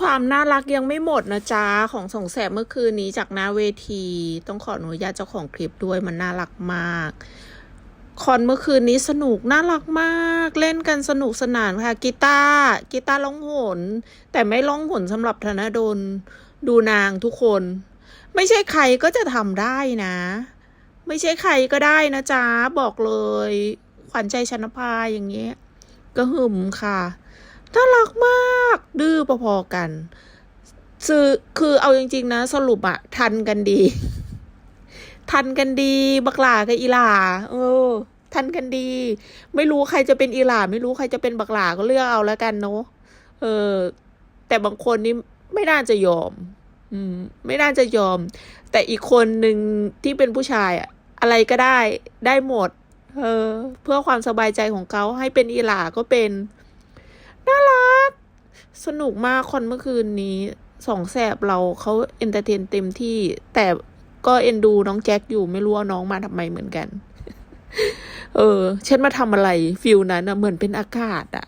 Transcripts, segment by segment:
ความน่ารักยังไม่หมดนะจ๊ะ ของสงแสบเมื่อคืนนี้จากหน้าเวที ต้องขออนุญาตเจ้าของคลิปด้วยมันน่ารักมากคอนเมื่อคืนนี้สนุกน่ารักมาก เล่นกันสนุกสนานค่ะกีตาร์กีตาร์ร้องหนแต่ไม่ร้องหนสำหรับธนดลดูนางทุกคน ไม่ใช่ใครก็จะทำได้นะ ไม่ใช่ใครก็ได้นะจ๊ะ บอกเลย ขวัญใจชนภาอย่างเงี้ยก็หึมค่ะ น่ารักมาก ดื้อพอๆกันคือคือเอาจริง ๆ นะ สรุปอะทันกันดี ทันกันดี บักหลากับอีหลาเออ ทันกันดี ไม่รู้ใครจะเป็นอีหลาไม่รู้ใครจะเป็นบักหลาก็เลือกเอาแล้วกันเนาะเออ แต่บางคนนี่ไม่น่าจะยอม อืม ไม่น่าจะยอม แต่อีกคนหนึ่งที่เป็นผู้ชายอะอะไรก็ได้ได้หมด เออ เพื่อความสบายใจของเขาให้เป็นอีหลาก็เป็น น่ารัก สนุกมากคอนเมื่อคืนนี้สองแสบเราเขาเอนเตอร์เทนเต็มที่ แต่ก็เอ็นดูน้องแจ็คอยู่ไม่รู้ว่าน้องมาทำไมเหมือนกัน เออ ฉันมาทำอะไรฟิลนั้นอะเหมือนเป็นอากาศอะ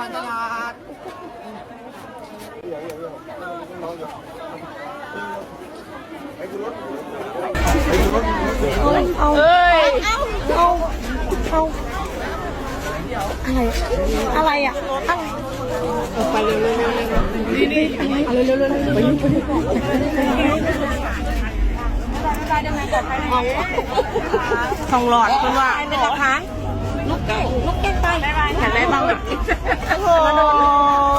ตลาดท้ายผ่านตลาดอะไรอะอะไรไปเร็วเร็วเร็วนี่นี่อะไรเร็วเร็วเร็วไปยุ่งไปยุ่งทองหลอดคุณว่าเป็นหลักฐา ลูกแก้งลูกแก้งไปอยากได้บ้างอะโอ้โหอยากได้ตำ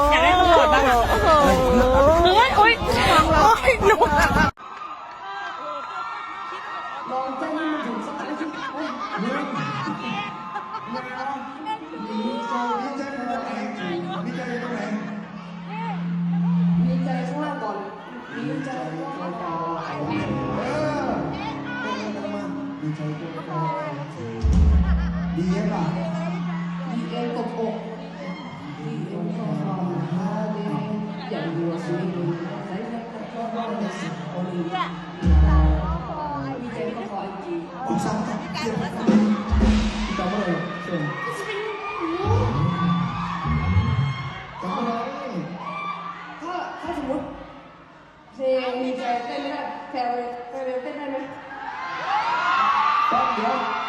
สั่งกับเกี่ยวกับจำเลยเชิญจำเลยถ้าถ้าสมมติเพลงมีใจเต้นไม่ได้แพรวแพรวเต้นได้ไหมแป๊บเดียว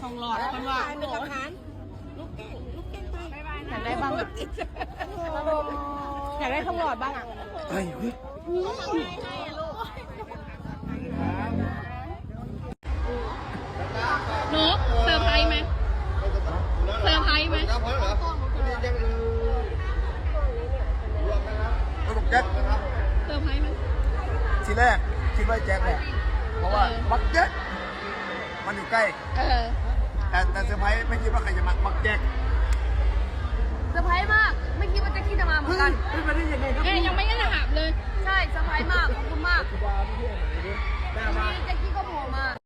ทองหลอดคนว่าเป็นหลักฐานลูกแก้งลูกแก้งไปอยากได้บ้างอะอยากได้ทองหลอดบ้างอะหนูเซอร์ไพรส์ไหมเซอร์ไพรส์ไหมครับเหรอนี่ยังรวมนะครับระบบแจ็คนครับ ซอร์ไพรส์ไหม ทีแรกคิดว่าแจ็คแหละเพราะว่ามักแจ็คมันอยู่ใกล้ เออแต่แต่เซอร์ไพรส์ไม่คิดว่าใครจะมามักแจ็คเซอร์ไพรส์มาก ไม่คิดว่าแจ็คกี้จะมาเหมือนกัน เฮ้ยมาได้ยังไงครับเอ๊ยยังไม่ได้ถามเลย ใช่เซอร์ไพรส์มาก ขอบคุณมากแจ็คกี้